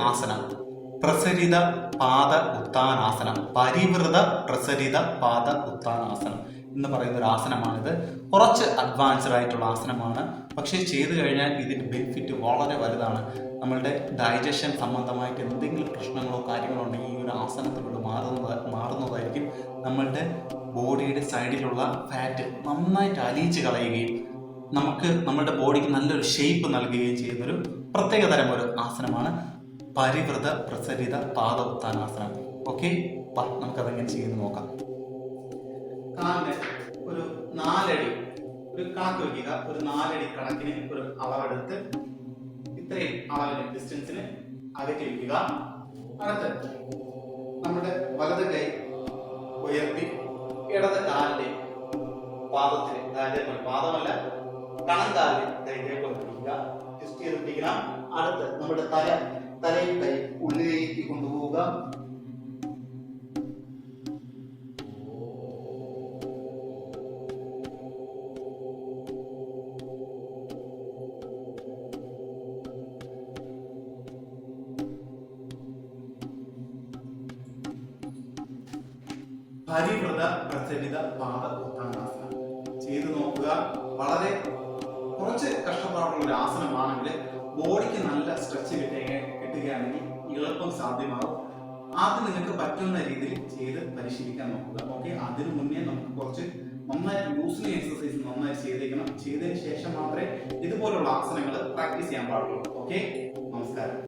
ആസനം പ്രസരിത പാദ ഉത്താനാസനം പരിവൃത പ്രസരിത പാദ ഉത്താനാസനം എന്ന് പറയുന്ന ഒരു ആസനമാണിത്. കുറച്ച് അഡ്വാൻസ്ഡ് ആയിട്ടുള്ള ആസനമാണ്. പക്ഷേ ചെയ്തു കഴിഞ്ഞാൽ ഇതിന്റെ ബെനിഫിറ്റ് വളരെ വലുതാണ്. നമ്മളുടെ ഡൈജഷൻ സംബന്ധമായിട്ട് എന്തെങ്കിലും പ്രശ്നങ്ങളോ കാര്യങ്ങളോ ഉണ്ടെങ്കിൽ ഈ ഒരു ആസനത്തിലൂടെ മാറുന്നത് മാറുന്നതായിരിക്കും നമ്മളുടെ ബോഡിയുടെ സൈഡിലുള്ള ഫാറ്റ് നന്നായിട്ട് അലിയിച്ച് കളയുകയും നമുക്ക് നമ്മുടെ ബോഡിക്ക് നല്ലൊരു ഷേപ്പ് നൽകുകയും ചെയ്യുന്നൊരു പ്രത്യേകതരം ഒരു ആസനമാണ്. പരിവൃത പ്രസരിത പാദ ഉത്താനാസനം ഓക്കെ നമുക്കതെങ്ങനെ ചെയ്യുന്നു നോക്കാം. കാലിന്റെ ഒരു നാലടി ഒരു കണക്ക് വയ്ക്കുക. ഒരു നാലടി കണക്കിന് ഒരു അളവെടുത്ത് ഇത്രയും അളവിന് ഡിസ്റ്റൻസിന് അകറ്റി വയ്ക്കുക. അടുത്ത് നമ്മുടെ വലത് കൈ ഉയർത്തി ഇടത് കാലിന്റെ പാദത്തിന് അതായത് പാദമല്ല ജസ്റ്റ് ചെയ്ത് പിടിക്കണം. അടുത്ത് നമ്മുടെ തല തലയിൽ കൈ ഉള്ളിലേക്ക് കൊണ്ടുപോവുക. പരിവൃത പ്രചരിത പാദ ഉത്താനാസനം ചെയ്തു നോക്കുക. വളരെ കുറച്ച് കഷ്ടപ്പാടുള്ള ഒരു ആസനമാണെങ്കിൽ ബോഡിക്ക് സാധ്യമാകും ആദ്യം നിങ്ങൾക്ക് പറ്റുന്ന രീതിയിൽ ചെയ്ത് പരിശീലിക്കാൻ നോക്കുക. ഓക്കെ അതിനു മുന്നേ നമുക്ക് കുറച്ച് നന്നായിട്ട് ലൂസ്ലി എക്സസൈസ് നന്നായി ചെയ്തേക്കണം. ചെയ്തതിന് ശേഷം മാത്രമേ ഇതുപോലുള്ള ആസനങ്ങൾ പ്രാക്ടീസ് ചെയ്യാൻ പാടുള്ളൂ. ഓക്കെ നമസ്കാരം.